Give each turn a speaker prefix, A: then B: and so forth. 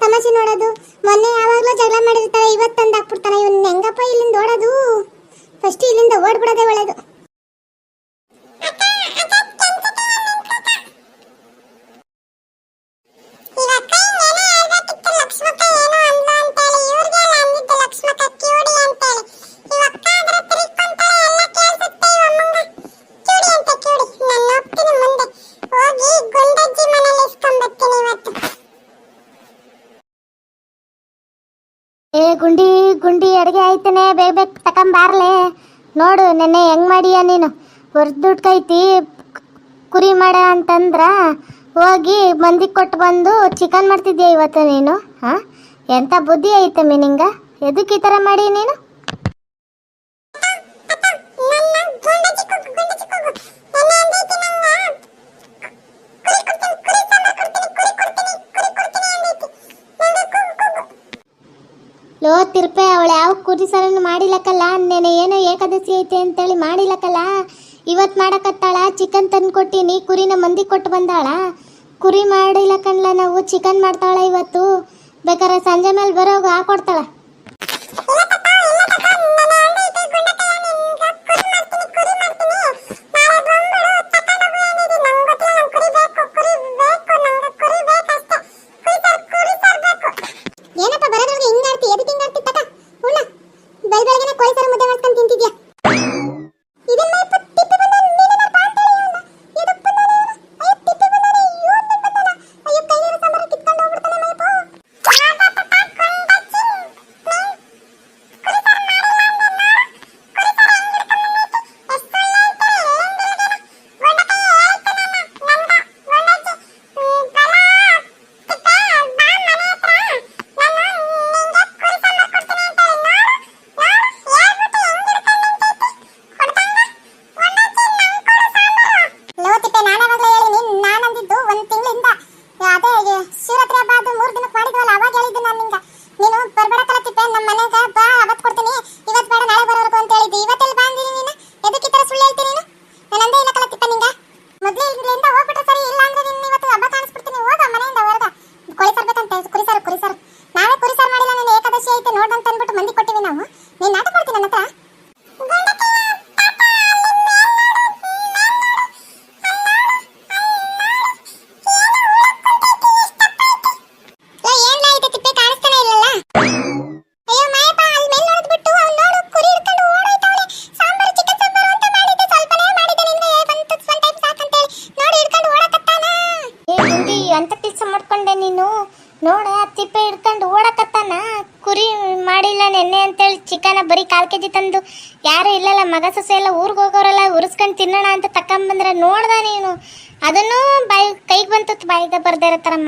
A: ತಮಾಷೆ ನೋಡೋದು. ಮೊನ್ನೆ ಯಾವಾಗ್ಲೂ ಜಗಳ ಮಾಡಿರ್ತಾರೆ ಇವತ್ತು ತಂದಾಕ್ಬಿಡ್ತಾನೆ ಇವನ್ ಹೆಂಗಪ್ಪ ಇಲ್ಲಿಂದ ಓಡೋದು? ಫಸ್ಟ್ ಇಲ್ಲಿಂದ ಓಡ್ಬಿಡೋದೇ ಒಳ್ಳೇದು. ಗುಂಡಿ ಗುಂಡಿ ಅಡುಗೆ ಆಯ್ತಾನೆ, ಬೇಗ ಬೇಗ ತಕೊಂಬಾರ್ಲೆ ನೋಡು ನೆನ್ನೆ ಹೆಂಗ್ ಮಾಡಿಯ ನೀನು? ಹೊರ್ದುಡ್ಕೈತಿ ಕುರಿ ಮಾಡ ಅಂತಂದ್ರ ಹೋಗಿ ಮಂದಿ ಕೊಟ್ಟು ಬಂದು ಚಿಕನ್ ಮಾಡ್ತಿದ್ಯಾ ಇವತ್ತು ನೀನು, ಹಾ? ಎಂತ ಬುದ್ಧಿ ಐತೆ ಮೀನಿಂಗ? ಎದಕ್ಕೆ ಈ ಥರ ಮಾಡಿ ನೀನು? ಲೋ ತಿರ್ಪೆ ಅವಳು ಯಾವ ಕುರಿ ಸಾರನ್ನು ಮಾಡಿಲಕ್ಕಲ್ಲ ನೆನೆ ಏನೋ ಏಕಾದಶಿ ಐತೆ ಅಂತೇಳಿ ಮಾಡಿಲಕ್ಕಲ್ಲ ಇವತ್ತು ಮಾಡಕತ್ತಾಳ? ಚಿಕನ್ ತಂದು ಕೊಟ್ಟಿನಿ, ಕುರಿನ ಮಂದಿ ಕೊಟ್ಟು ಬಂದಾಳ? ಕುರಿ ಮಾಡಿಲಕ್ಕಲ್ಲ ನಾವು, ಚಿಕನ್ ಮಾಡ್ತಾಳ ಇವತ್ತು. ಬೇಕಾದ್ರೆ ಸಂಜೆ ಮೇಲೆ ಬರೋವಾಗ ಹಾಕೊಡ್ತಾಳ. ನೋಡ ತಿಪ್ಪೆ ಹಿಡ್ಕೊಂಡು ಓಡಕತ್ತಾನ. ಕುರಿ ಮಾಡಿಲ್ಲ ನೆನ್ನೆ ಅಂತೇಳಿ ಚಿಕನ ಬರೀ ಕಾಲ್ ಕೆಜಿ ತಂದು. ಯಾರು ಇಲ್ಲಲ್ಲ, ಮಗ ಸೊಸೆ ಎಲ್ಲ ಊರಿಗೆ ಹೋಗೋರೆಲ್ಲ ಉರಿಸ್ಕೊಂಡು ತಿನ್ನೋಣ ಅಂತ ತಕೊಂಬಂದ್ರೆ ನೋಡ್ದ ನೀನು. ಅದನ್ನು ಬಾಯಿ, ಕೈಗೆ ಬಂತು, ಬಾಯಿಗೆ ಬರ್ದೇ ಇರೋ ಥರ